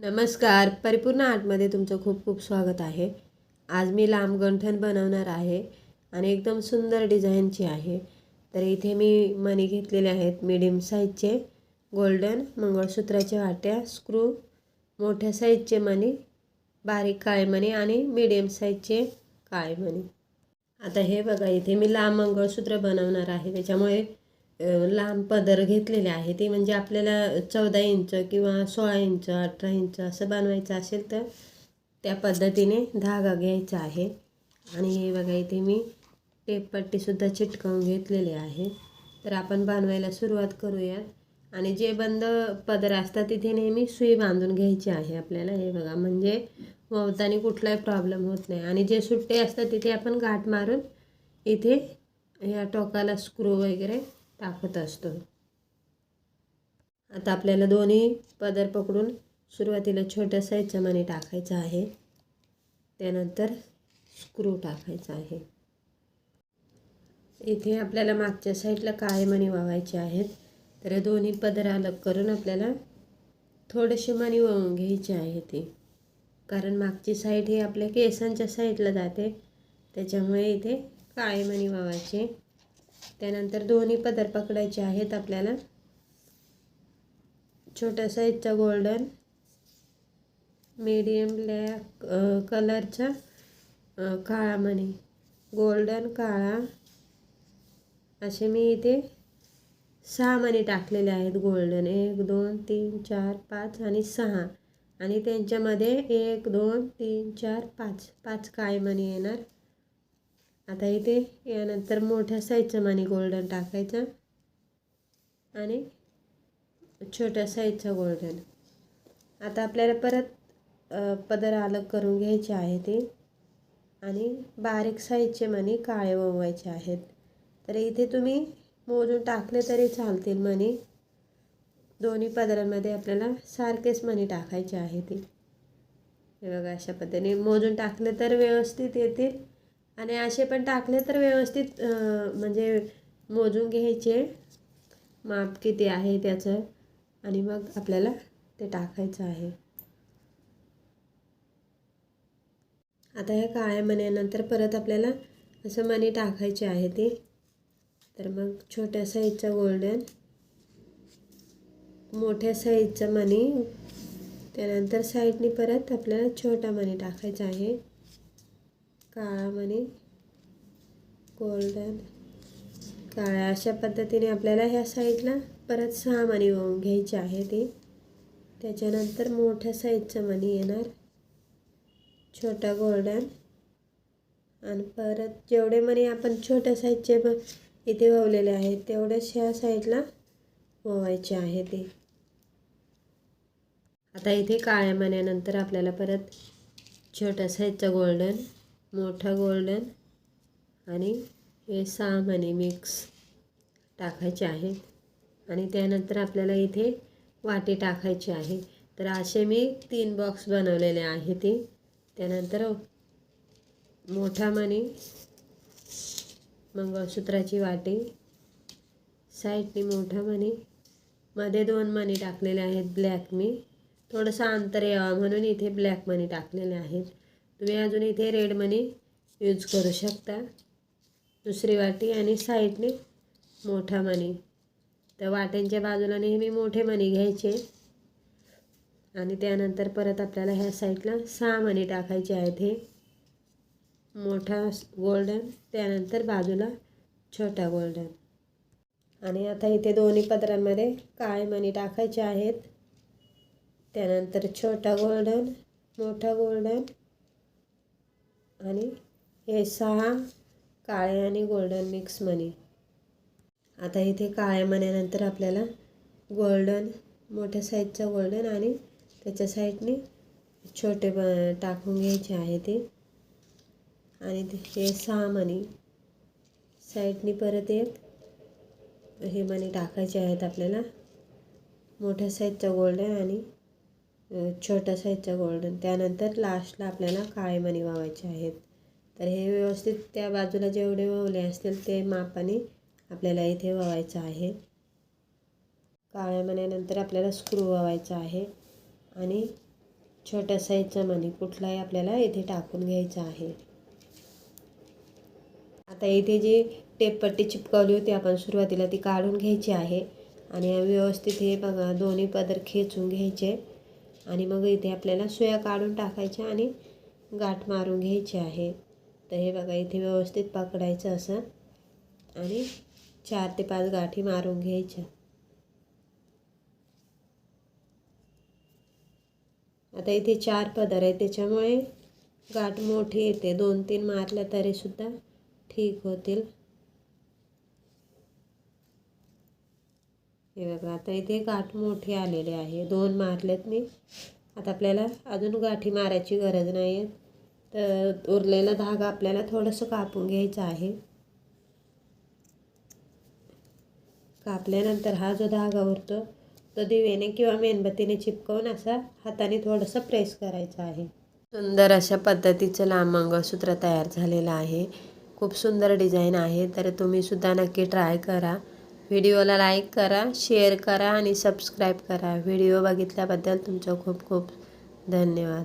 नमस्कार. परिपूर्ण आर्टमध्ये तुमचं खूप खूप स्वागत आहे. आज मी लांब गंठण बनवणार आहे आणि एकदम सुंदर डिझाईनची आहे. तर इथे मी मणी घेतलेले आहेत मिडियम साईजचे गोल्डन मंगळसूत्राच्या वाट्या स्क्रू मोठ्या साईजचे मणी बारीक काळे मणी आणि मिडियम साईजचे काळे मणी. आता हे बघा इथे मी लांब मंगळसूत्र बनवणार आहे. त्याच्यामुळे लांब पदर घेतलेले आहे. ते म्हणजे आपल्याला चौदा इंच किंवा सोळा इंच अठरा इंच असं बनवायचं असेल तर त्या पद्धतीने धागा घ्यायचा आहे. आणि हे बघा इथे मी टेपपट्टीसुद्धा चिटकवून घेतलेले आहे. तर आपण बनवायला सुरुवात करूयात आणि जे बंद पदर असतात तिथे नेहमी सुई बांधून घ्यायची आहे आपल्याला. हे बघा म्हणजे ववतानी कुठलाही प्रॉब्लेम होत नाही. आणि जे सुट्टे असतात तिथे आपण गाठ मारून इथे या टोकाला स्क्रू वगैरे टाकत असतो. आता आपल्याला दोन्ही पदर पकडून सुरुवातीला छोट्या साईजचा मणी टाकायचा आहे. त्यानंतर स्क्रू टाकायचा आहे. इथे आपल्याला मागच्या साईडला काळे मणी वावायचे आहेत. तर दोन्ही पदर अलग करून आपल्याला थोडेसे मणी वाहून घ्यायचे आहे ते. कारण मागची साईड ही आपल्या केसांच्या साईडला जाते. त्याच्यामुळे इथे काळे मणी वावायचे त्यानंतर दोन्ही पदर पकडायचे आहेत आपल्याला. छोट्या साईजचा गोल्डन मीडियम ब्लॅक कलरचा काळा मणी गोल्डन काळा असे मी इथे सहा मणी टाकलेले आहेत गोल्डन एक दोन तीन चार पाच आणि सहा. आणि त्यांच्यामध्ये एक दोन तीन चार पाच. पाच काय मणी येणार? आता इथे यानंतर मोठ्या साईजचं मणी गोल्डन टाकायचं आणि छोट्या साईजचं गोल्डन आता आपल्याला परत पदर अलग करून घ्यायचे आहे ते. आणि बारीक साईजचे मणी काळे ववायचे आहेत. तर इथे तुम्ही मोजून टाकले तरी चालतील मणी दोन्ही पदरांमध्ये आपल्याला सारखेच मणी टाकायचे आहे ते. हे बघा अशा पद्धतीने मोजून टाकले तर व्यवस्थित येतील. आणि असे पण टाकले तर व्यवस्थित म्हणजे मोजून घ्यायचे. माप किती आहे त्याचं? आणि मग आपल्याला ते टाकायचं आहे. आता ह्या काळ्या मण्यानंतर परत आपल्याला असं मणी टाकायचे आहे ते. तर मग छोट्या साईजचा गोल्डन मोठ्या साईजचा मणी त्यानंतर साईडनी परत आपल्याला छोटा मणी टाकायचा आहे. काळा मणी गोल्डन काळ्या अशा पद्धतीने आपल्याला ह्या साईडला परत सहा मणी वाहून घ्यायचे आहे ते. त्याच्यानंतर मोठ्या साईजचं मणी येणार. छोटा गोल्डन आणि परत जेवढे मणी आपण छोट्या साईजचे ब इथे ववलेले आहेत तेवढेच ह्या साईडला ववायचे आहे ते. आता इथे काळ्या मण्यानंतर आपल्याला परत छोट्या साईजचं गोल्डन मोठा गोल्डन आणि हे सहा मणी मिक्स टाकायचे आहेत. आणि त्यानंतर आपल्याला इथे वाटी टाकायची आहे. तर असे मी तीन बॉक्स बनवलेले आहे ते त्यानंतर मोठा मणी मंगळसूत्राची वाटी साईडनी मोठा मणी मध्ये दोन मणी टाकलेले आहेत ब्लॅक मी. थोडंसं अंतर यावं म्हणून इथे ब्लॅक मनी टाकलेले आहेत. तुम्ही अजून इथे रेड मनी यूज करू शकता. दुसरी वाटी आणि साईडने मोठा मणी तर वाट्यांच्या बाजूला नेहमी मोठे मणी घ्यायचे. आणि त्यानंतर परत आपल्याला ह्या साईडला सहा मणी टाकायचे आहेत हे. मोठा गोल्डन त्यानंतर बाजूला छोटा गोल्डन. आणि आता इथे दोन्ही पदरांमध्ये काळे मणी टाकायचे आहेत. त्यानंतर छोटा गोल्डन मोठा गोल्डन आणि हे सहा काळे आणि गोल्डन मिक्स मनी आता इथे काळ्या मण्यानंतर आपल्याला गोल्डन मोठ्या साईजचा गोल्डन आणि त्याच्या साईडने छोटे ब टाकून घ्यायचे आहे ते. आणि ते- हे सहा मणी साईडनी परत एक हे मणी टाकायचे आहेत आपल्याला. मोठ्या साईजचा गोल्डन आणि अ, छोट्या साईजचा गोल्डन त्यानंतर लास्टला आपल्याला काळे मणी वावायचे आहेत. तर हे व्यवस्थित त्या बाजूला जेवढे ववले असतील ते मापाने आपल्याला इथे वावायचं आहे. काळ्या मण्यानंतर आपल्याला स्क्रू वावायचा आहे. आणि छोट्या साईजचा मणी कुठलाही आपल्याला इथे टाकून घ्यायचा आहे. आता इथे जी टेपपट्टी चिपकवली होती आपण सुरुवातीला ती काढून घ्यायची आहे. आणि व्यवस्थित हे बघा दोन्ही पदर खेचून घ्यायचे. आणि मग इथे आपल्याला सुया काढून टाकायच्या आणि गाठ मारून घ्यायची आहे. तर हे बघा इथे व्यवस्थित पकडायचं असं. आणि चार ते पाच गाठी मारून घ्यायच्या. आता इथे चार पदर आहे त्याच्यामुळे गाठ मोठी येते. दोन तीन मारल्या तरीसुद्धा ठीक होतील. हे बघा आता इथे गाठ मोठी आलेली आहे. दोन मारलेत मी. आता आपल्याला अजून गाठी मारायची गरज नाही आहे तर उरलेला धागा आपल्याला थोडंसं कापून घ्यायचं आहे. कापल्यानंतर हा जो धागा उरतो तो दिवेने किंवा मेणबत्तीने चिपकवून असा हाताने थोडंसं प्रेस करायचं आहे. सुंदर अशा पद्धतीचं लांब मंगळसूत्र तयार झालेलं आहे. खूप सुंदर डिझाईन आहे. तर तुम्हीसुद्धा नक्की ट्राय करा. व्हिडिओला लाईक करा शेअर करा आणि सबस्क्राईब करा. व्हिडिओ बघितल्याबद्दल तुमचं खूप खूप धन्यवाद.